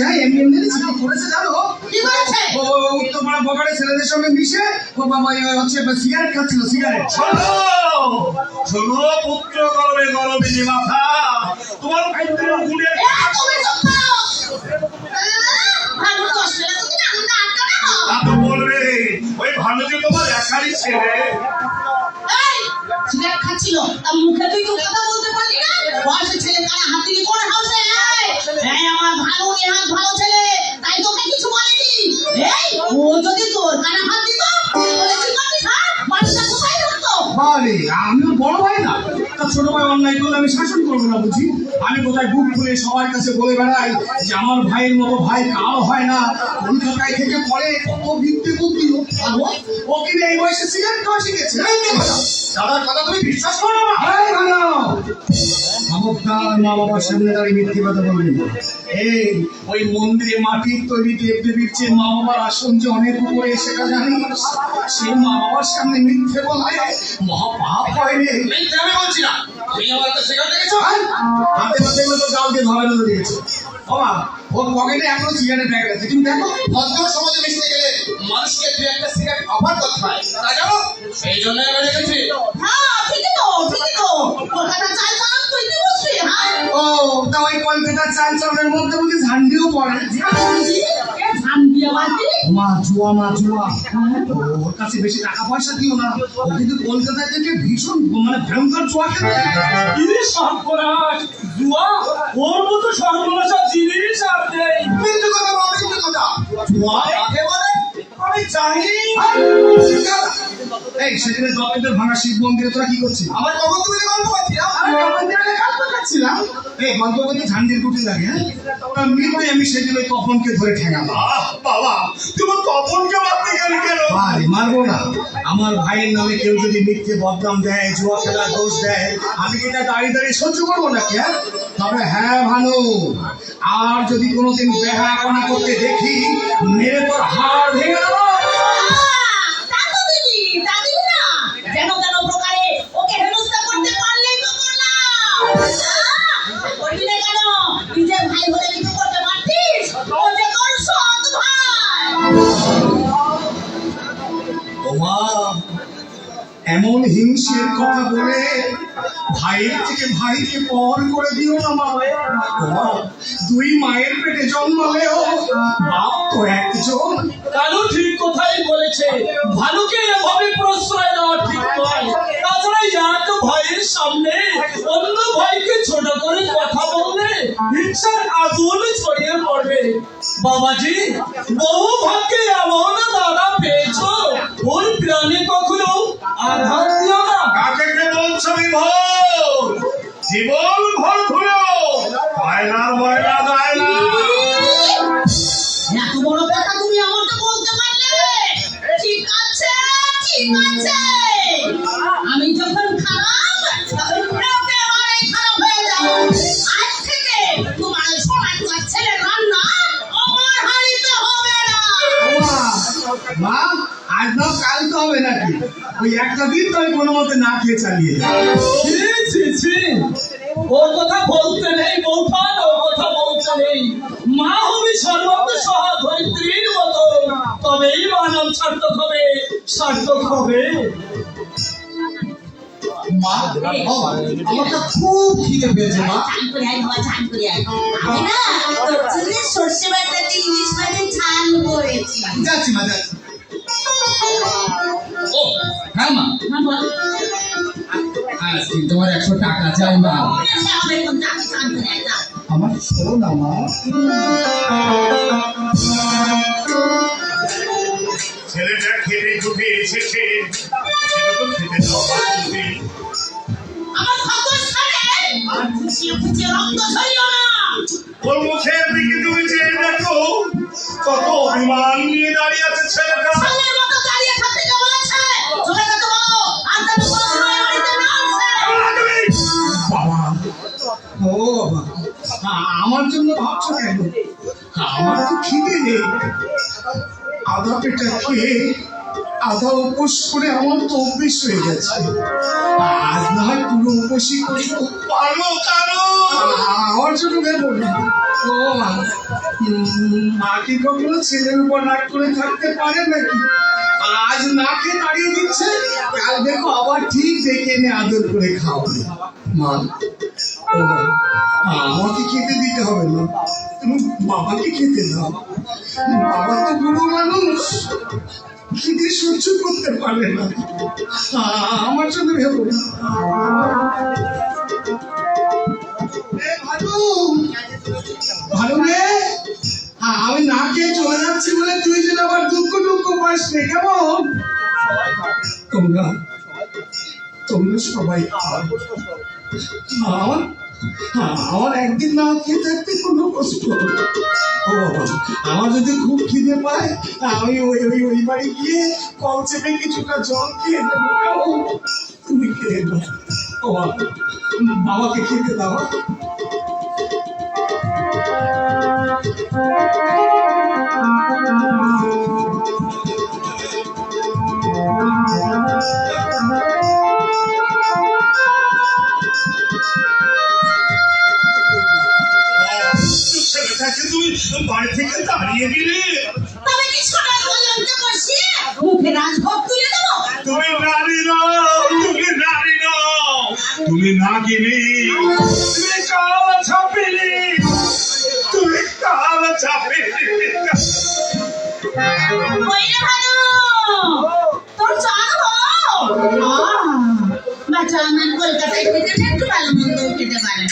হ্যাঁ এমনি এমনি করেছে জানো কি করেছে ও বগাড়ে ছেলেদের সঙ্গে মিশে ও বাবা হচ্ছে সিগারেট খাচ্ছিল সিগারেট শোনো শোনো পুত্র গর্বে গরবিনী মাথা তোমার ভাইদের গুণের তুমি চুপ করো। ভালো দোষ তুমি আনন্দে আটকাবে না। তা বলবে ওই ভালো যে তোমার একারই ছেলে এই, সিগারেট খাচ্ছিল তা মুখে তুই তো কথা হ্যাঁ? বড় ভাই না। তা ছোট ভাই অন্যায় করলে আমি শাসন করব না বুঝি? আমি কোথায় বুক সবার কাছে বলে বেড়াই যে আমার ভাইয়ের মতো ভাই কারও হয় না। কলকাতায় থেকে পরে কত বিদ্যে বুদ্ধি। ও কিনে এই বয়সে সিগারেট খাওয়া শিখেছে। দাদার কথা। তুমি বিশ্বাস করো না? ভালো খবরদার মা বাবার সামনে দাঁড়িয়ে মিথ্যে কথা বলবেন এই ওই মন্দিরে মাটির তৈরি দেব চেয়ে মা বাবার আসন যে অনেক উপরে সেটা জানিস সেই মা বাবার সামনে মিথ্যে বললে মহা হয় রে। মিথ্যে আমি বলছি না। তুমি আমার কাছে শিকার দেখেছ? হাতে হাতে তো গাল ধরে ধরে দিয়েছে। বাবা ওর পকেটে এখনও সিগারেট প্যাকেট আছে। তুমি দেখো। ভদ্র সমাজে মিশতে গেলে মানুষকে দু একটা সিগারেট অফার করতে হয়। তা জানো? সেই জন্য আমি তা ওই চাল চালের মধ্যে বুঝি ঝান্ডিও পড়ে। ঝান্ডি এ ঝান্ডি আবার কি মা জুয়া মা জুয়া। ওর কাছে বেশি টাকা পয়সা দিও না। ও কিন্তু কলকাতা থেকে ভীষণ মানে ভয়ঙ্কর জুয়া খেলে সর্বনাশ! জুয়া? ওর মতো সর্বনাশ আর জিনিস আর নেই। মিথ্যে কথা বল মিথ্যে কথা। জুয়া? কাকে আমি জানি। এই সেদিনে দত্তদের ভাঙা শিব মন্দিরে তোরা কি করছিস? আমার কখন তুমি গল্প এই ঝান্ডির লাগে হ্যাঁ? মিলবে আমি সেদিন তপনকে ধরে ঠেঙাবো বাবা তুমি তপনকে মারতে গেলে কেন? আরে মারবো না। আমার ভাইয়ের নামে কেউ যদি মিথ্যে বদনাম দেয় জুয়া খেলার দোষ দেয় আমি কি এটা দাঁড়িয়ে দাঁড়িয়ে সহ্য করব নাকি হ্যাঁ? তবে হ্যাঁ ভালো আর যদি কোনোদিন বেহাকনা করতে দেখি মেরে তোর হাড় ভেঙে দেবো। হিংসের কথা বলে ভাইয়ের থেকে ভাইকে পর করে দিও না মা দুই মায়ের পেটে জন্মালেও বাপ তো একজন। কালু ঠিক কথাই বলেছে ভানুকে এভাবে প্রশ্রয় দেওয়া ঠিক নয়। তাছাড়া ভাইয়ের সামনে অন্য ভাইকে ছোট করে কথা বললে হিংসার আগুন ছড়িয়ে পড়বে। বাবাজি, বহু ভাগ্যে এমন দাদা পেয়েছ। আমি যখন খারাপ তখন ওকে আমারই খারাপ হয়ে যাবে আজ থেকে তোমার ওই তোমার ছেলের রান্না আমার হাড়িতে হবে না। মা আজ না কাল তো হবে নাকি? ওই একটা দিন তো আমি কোনো মতে না খেয়ে চালিয়ে। ওর কথা বলতে নেই বৌঠান ওর কথা বলতে নেই। মা হবি সর্বত্র সার্থক হবে। আমার খুব খিদে পেয়েছে হ্যাঁ হ্যাঁ তোমার একশো টাকা চাই, মা। আমার শোনো ছেলেটা খেতে ঢুকে এসেছে সেটা তো খেতে দাও আমার খবর ছাড়ে আর খুশিয়ে খুশিয়ে রক্ত ঝরিও না। ওর মুখের দিকে তুমি চেয়ে দেখো কত অভিমান নিয়ে দাঁড়িয়ে আছে ছেলেটা। ছেলের মতো দাঁড়িয়ে থাকতে কে বলেছে চলে যেতে বলো আর যেন কোনো না ও বাবা! আমার জন্য ভাবছ কেন? আমার তো খিদে নেই। আদা পেটা খেয়ে আদা উপোস করে আমার তো অভ্যেস হয়ে গেছে। আজ না হয় পুরো উপোসই করব পারো কারও আমার জন্য ভেবো না ও মা। কি কখনো ছেলের উপর রাগ করে থাকতে পারে নাকি? আজ না খেয়ে তাড়িয়ে দিচ্ছে। কাল দেখো আবার ঠিক দেখে এনে আদর করে খাওয়াবে। মা ও মা আমাকে খেতে দিতে হবে না তুমি বাবাকে খেতে দাও। বাবা তো বুড়ো মানুষ। খিদে সহ্য করতে পারে না। আমার জন্য ভেবো ভালো। রে। হ্যাঁ, আমি না খেয়ে চলে যাচ্ছি বলে তুই যেন আবার দুঃখ দুঃখ পাস নে কেমন? তোমরা তোমরা সবাই আমার আমার একদিন না খেতে থাকতে কোনো কষ্ট আমার যদি খুব খিদে পায় আমি ওই ওই ওই বাড়ি গিয়ে কল চেপে কিছুটা জল খেয়ে দেবো তুমি খেয়ে দাও বাবাকে খেতে দাও। Thank তুমি বাড়ি থেকে তাড়িয়ে দিলে। তবে কি সোনার কলঙ্কে বসি মুখে রাজভোগ তুলে দেবো? তুমি নারী নও তুমি নারী নও তুমি নাগিনী। তুমি কাল ছাপিনি তুমি কাল ছাপিনি ওই রে তোর চান হলো বাচ্চা আমার কলকাতায় খেতে একটু ভালো মন্দ খেতে পারে।